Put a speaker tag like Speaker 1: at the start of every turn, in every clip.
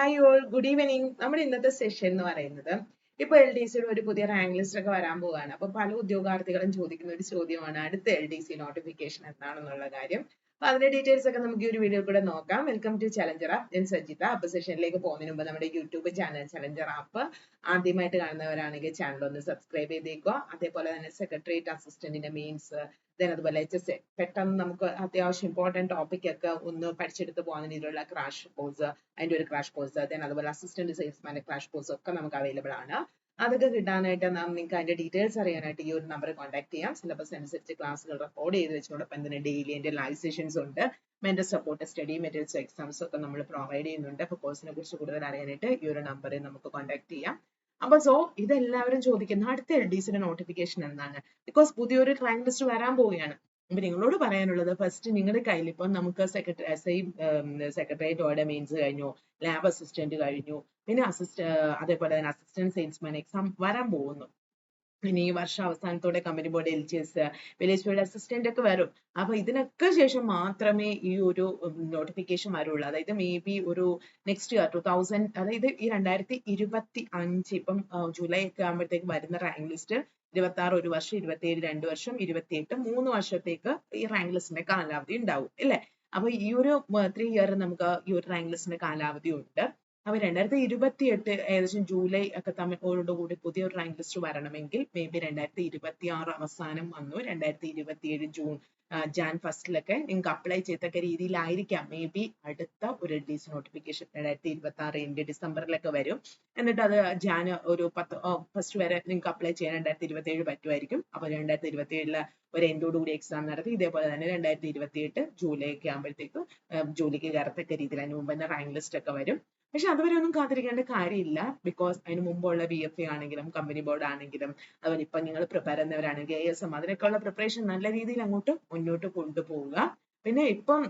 Speaker 1: Hi all good evening നമ്മുടെ ഇന്നത്തെ session എന്ന് പറയുന്നത് ഇപ്പൊ എൽ ഡി സിയുടെ ഒരു പുതിയ റാങ്ക് ലിസ്റ്റ് ഒക്കെ വരാൻ പോവുകയാണ്. അപ്പൊ പല ഉദ്യോഗാർത്ഥികളും ചോദിക്കുന്ന ഒരു ചോദ്യമാണ് അടുത്ത എൽ ഡി സി നോട്ടിഫിക്കേഷൻ എന്താണെന്നുള്ള കാര്യം. അപ്പൊ അതിന്റെ ഡീറ്റെയിൽസ് ഒക്കെ നമുക്ക് ഈ ഒരു വീഡിയോ കൂടെ നോക്കാം. വെൽക്കം ടു ചലഞ്ചർ ആപ്പ് ഞാൻ സജിത. അപ്പൊ സെഷനിലേക്ക് പോകുന്നതിന് മുമ്പ് നമ്മുടെ യൂട്യൂബ് ചാനൽ ചലഞ്ചർ ആപ്പ് ആദ്യമായിട്ട് കാണുന്നവരാണെങ്കിൽ ചാനൽ ഒന്ന് സബ്സ്ക്രൈബ് ചെയ്തേക്കുക. അതേപോലെ തന്നെ സെക്രട്ടേറിയറ്റ് അസിസ്റ്റന്റിന്റെ മെയിൻസ് ദെൻ അതുപോലെ എച്ച് എസ് പെട്ടെന്ന് നമുക്ക് അത്യാവശ്യം ഇമ്പോർട്ടന്റ് ടോപ്പിക് ഒക്കെ ഒന്ന് പഠിച്ചെടുത്ത് പോകുന്ന രീതിയിലുള്ള ക്രാഷ് കോഴ്സ് അതിന്റെ ഒരു ക്രാഷ് കോഴ്സ് ദെൻ അതുപോലെ അസിസ്റ്റന്റ് സെയിൽസ്മാന്റെ ക്രാഷ് കോഴ്സ് ഒക്കെ നമുക്ക് അവൈലബിൾ ആണ്. അതൊക്കെ കിട്ടാനായിട്ട് നിങ്ങൾക്ക് അതിന്റെ ഡീറ്റെയിൽസ് അറിയാനായിട്ട് ഈ ഒരു നമ്പർ കോൺടാക്ട് ചെയ്യാം. സിലബസ് അനുസരിച്ച് ക്ലാസ്സുകൾ റെക്കോർഡ് ചെയ്ത് വെച്ചോടൊപ്പം തന്നെ ഡെയിലി എന്റെ ലൈവ് സെഷൻസ് ഉണ്ട്. Mental support study materials exams ഒക്കെ നമ്മൾ പ്രൊവൈഡ് ചെയ്യുന്നുണ്ട്. അപ്പൊ കോഴ്സിനെ കുറിച്ച് കൂടുതൽ അറിയാനായിട്ട് ഈ ഒരു നമ്പറിൽ നമുക്ക് കോൺടാക്ട് ചെയ്യാം. അപ്പൊ സോ ഇതെല്ലാവരും ചോദിക്കുന്ന അടുത്ത എൽ ഡി സിയുടെ നോട്ടിഫിക്കേഷൻ എന്താണ്? ബിക്കോസ് പുതിയൊരു ക്രൈം ലിസ്റ്റ് വരാൻ പോവുകയാണ്. അപ്പൊ നിങ്ങളോട് പറയാനുള്ളത് ഫസ്റ്റ് നിങ്ങളുടെ കയ്യിൽ ഇപ്പൊ നമുക്ക് സെക്രട്ടറി സെക്രട്ടേറിയറ്റ് ഓർഡർ മീൻസ് കഴിഞ്ഞു. ലാബ് അസിസ്റ്റന്റ് കഴിഞ്ഞു. പിന്നെ അസിസ്റ്റ് അതേപോലെ തന്നെ അസിസ്റ്റന്റ് സെയിൽസ്മാൻ എക്സാം വരാൻ പോകുന്നു. ഇനി ഈ വർഷം അവസാനത്തോടെ company board L G S village board assistant ഒക്കെ വരും. അപ്പൊ ഇതിനൊക്കെ ശേഷം മാത്രമേ ഈ ഒരു നോട്ടിഫിക്കേഷൻ വരുള്ളൂ. അതായത് മേ ബി ഒരു നെക്സ്റ്റ് ഇയർ ടൂ തൗസൻഡ് അതായത് ഈ രണ്ടായിരത്തി ഇരുപത്തി അഞ്ച് ഇപ്പം ജൂലൈ ഒക്കെ ആകുമ്പോഴത്തേക്ക് വരുന്ന റാങ്ക് ലിസ്റ്റ് ഇരുപത്തി ആറ് ഒരു വർഷം ഇരുപത്തി ഏഴ് രണ്ട് വർഷം ഇരുപത്തി എട്ട് മൂന്ന് വർഷത്തേക്ക് ഈ റാങ്ക് ലിസ്റ്റിന്റെ കാലാവധി ഉണ്ടാവും. അല്ലേ അപ്പൊ ഈ ഒരു ത്രീ ഇയർ നമുക്ക് ഈ ഒരു റാങ്ക് ലിസ്റ്റിന്റെ കാലാവധി ഉണ്ട്. അപ്പൊ രണ്ടായിരത്തി ഇരുപത്തി എട്ട് ഏകദേശം ജൂലൈ ഒക്കെ തമ്മിലോട് കൂടി പുതിയ ഒരു റാങ്ക് ലിസ്റ്റ് വരണമെങ്കിൽ മേ ബി രണ്ടായിരത്തി ഇരുപത്തി ആറ് അവസാനം വന്നു. രണ്ടായിരത്തി ഇരുപത്തി ഏഴ് ജൂൺ ജാൻ ഫസ്റ്റിലൊക്കെ നിങ്ങൾക്ക് അപ്ലൈ ചെയ്തൊക്കെ രീതിയിലായിരിക്കാം. മേ ബി അടുത്ത ഒരു ഡിസ് നോട്ടിഫിക്കേഷൻ രണ്ടായിരത്തി ഇരുപത്തി ആറ് എന്റെ ഡിസംബറിലൊക്കെ വരും. എന്നിട്ട് അത് ജാൻ ഒരു പത്ത് ഫസ്റ്റ് വരെ നിങ്ങൾക്ക് അപ്ലൈ ചെയ്യാൻ രണ്ടായിരത്തി ഇരുപത്തി ഏഴ് പറ്റുമായിരിക്കും. അപ്പൊ രണ്ടായിരത്തി ഇരുപത്തി ഏഴിൽ ഒരു എൻഡോടുകൂടി എക്സാം നടത്തി. ഇതേപോലെ തന്നെ രണ്ടായിരത്തി ഇരുപത്തി എട്ട് ജൂലൈ ഒക്കെ ആകുമ്പോഴത്തേക്കും ജോലിക്ക് കയറത്തക്ക രീതിയിൽ അതിന് മുമ്പ് തന്നെ റാങ്ക് ലിസ്റ്റ് ഒക്കെ വരും. പക്ഷെ അതുവരെ ഒന്നും കാത്തിരിക്കേണ്ട കാര്യമില്ല. ബിക്കോസ് അതിന് മുമ്പുള്ള ബി എഫ് എ ആണെങ്കിലും കമ്പനി ബോർഡ് ആണെങ്കിലും അതുപോലെ ഇപ്പൊ നിങ്ങൾ പ്രിപ്പയർ ചെയ്യുന്നവരാണെങ്കിൽ എ എസ് എം അതിനൊക്കെയുള്ള പ്രിപ്പറേഷൻ നല്ല രീതിയിൽ അങ്ങോട്ട് മുന്നോട്ട് കൊണ്ടുപോവുക. പിന്നെ ഇപ്പം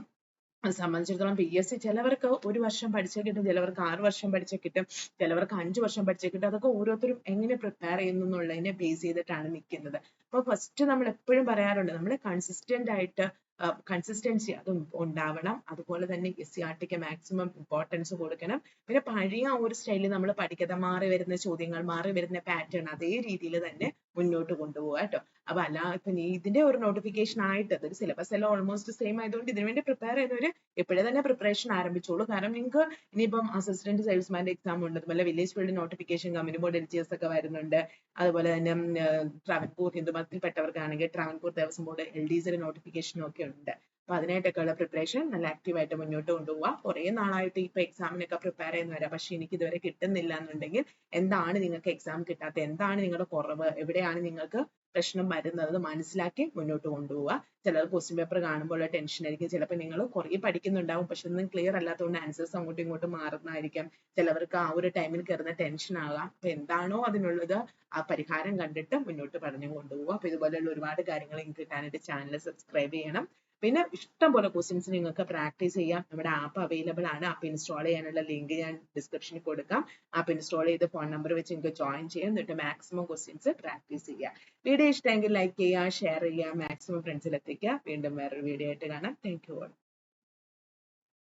Speaker 1: സംബന്ധിച്ചിടത്തോളം പി എസ് സി ചിലവർക്ക് ഒരു വർഷം പഠിച്ചേ കിട്ടും ചിലവർക്ക് ആറ് വർഷം പഠിച്ചേ കിട്ടും ചിലവർക്ക് അഞ്ച് വർഷം പഠിച്ചേ കിട്ടും. അതൊക്കെ ഓരോരുത്തരും എങ്ങനെ പ്രിപ്പയർ ചെയ്യുന്നു എന്നുള്ളതിനെ ബേസ് ചെയ്തിട്ടാണ് നിൽക്കുന്നത്. അപ്പൊ ഫസ്റ്റ് നമ്മൾ എപ്പോഴും പറയാറുണ്ട് നമ്മൾ കൺസിസ്റ്റന്റ് ആയിട്ട് കൺസിസ്റ്റൻസി അതും ഉണ്ടാവണം. അതുപോലെ തന്നെ എസ് സി ആർ ടിക്ക് മാക്സിമം ഇമ്പോർട്ടൻസ് കൊടുക്കണം. പിന്നെ പഴയ ആ ഒരു സ്റ്റൈലിൽ നമ്മൾ പഠിക്കാതെ മാറി വരുന്ന ചോദ്യങ്ങൾ മാറി വരുന്ന പാറ്റേൺ അതേ രീതിയിൽ തന്നെ മുന്നോട്ട് കൊണ്ടുപോകുക കേട്ടോ. അപ്പൊ അല്ല ഇപ്പൊ നീ ഇതിന്റെ ഒരു നോട്ടിഫിക്കേഷൻ ആയിട്ട് അതൊരു സിലബസ് എല്ലാം ഓൾമോസ്റ്റ് സെയിം ആയതുകൊണ്ട് ഇതിനു വേണ്ടി പ്രിപ്പയർ ചെയ്യുന്നവര് ഇപ്പോഴേ തന്നെ പ്രിപ്പറേഷൻ ആരംഭിച്ചോളൂ. കാരണം നിങ്ങൾക്ക് ഇനിയിപ്പം അസിസ്റ്റന്റ് സെയിൽസ്മാന്റെ എക്സാം ഉണ്ട്. അതുപോലെ village field notification company board L G S ഒക്കെ വരുന്നുണ്ട്. അതുപോലെ തന്നെ Travancore ഹിന്ദുമതത്തിൽപ്പെട്ടവർക്കാണെങ്കിൽ Travancore Devaswom board L D സിയുടെ നോട്ടിഫിക്കേഷനും ഒക്കെ ഉണ്ട് അപ്പൊ അതിനായിട്ടൊക്കെയുള്ള പ്രിപ്പറേഷൻ നല്ല ആക്റ്റീവായിട്ട് മുന്നോട്ട് കൊണ്ടുപോവുക കുറെ നാളായിട്ട് ഇപ്പൊ എക്സാമിനൊക്കെ പ്രിപ്പയർ ചെയ്യുന്ന വരാം പക്ഷെ എനിക്ക് ഇതുവരെ കിട്ടുന്നില്ല എന്നുണ്ടെങ്കിൽ എന്താണ് നിങ്ങൾക്ക് എക്സാം കിട്ടാത്തത് എന്താണ് നിങ്ങളുടെ കുറവ് എവിടെയാണ് നിങ്ങൾക്ക് പ്രശ്നം വരുന്നത് മനസ്സിലാക്കി മുന്നോട്ട് കൊണ്ടുപോവുക ചിലർ ക്വസ്റ്റ്യൻ പേപ്പർ കാണുമ്പോൾ ടെൻഷൻ ആയിരിക്കും. ചിലപ്പോൾ നിങ്ങൾ കുറേ പഠിക്കുന്നുണ്ടാവും. പക്ഷെ ഒന്നും ക്ലിയർ അല്ലാത്തതുകൊണ്ട് ആൻസേഴ്സ് അങ്ങോട്ടും ഇങ്ങോട്ടും മാറുന്നതായിരിക്കാം. ചിലവർക്ക് ആ ഒരു ടൈമിൽ കയറുന്ന ടെൻഷൻ ആകാം. അപ്പൊ എന്താണോ അതിനുള്ളത് ആ പരിഹാരം കണ്ടിട്ട് മുന്നോട്ട് പറഞ്ഞു കൊണ്ടുപോവുക അപ്പൊ ഇതുപോലെയുള്ള ഒരുപാട് കാര്യങ്ങൾ നിങ്ങൾക്ക് കിട്ടാനായിട്ട് ചാനൽ സബ്സ്ക്രൈബ് ചെയ്യണം. പിന്നെ ഇഷ്ടം പോലെ ക്വസ്റ്റ്യൻസ് നിങ്ങൾക്ക് പ്രാക്ടീസ് ചെയ്യാം. നമ്മുടെ ആപ്പ് അവൈലബിൾ ആണ്. ആപ്പ് ഇൻസ്റ്റാൾ ചെയ്യാനുള്ള ലിങ്ക് ഞാൻ ഡിസ്ക്രിപ്ഷനിൽ കൊടുക്കാം. ആപ്പ് ഇൻസ്റ്റാൾ ചെയ്ത് ഫോൺ നമ്പർ വെച്ച് നിങ്ങൾക്ക് ജോയിൻ ചെയ്യാം. എന്നിട്ട് മാക്സിമം ക്വസ്റ്റ്യൻസ് പ്രാക്ടീസ് ചെയ്യുക വീഡിയോ ഇഷ്ടമെങ്കിൽ ലൈക്ക് ചെയ്യുക ഷെയർ ചെയ്യുക മാക്സിമം ഫ്രണ്ട്സിൽ എത്തിക്കുക. വീണ്ടും വേറൊരു വീഡിയോ ആയിട്ട് കാണാം. Thank you all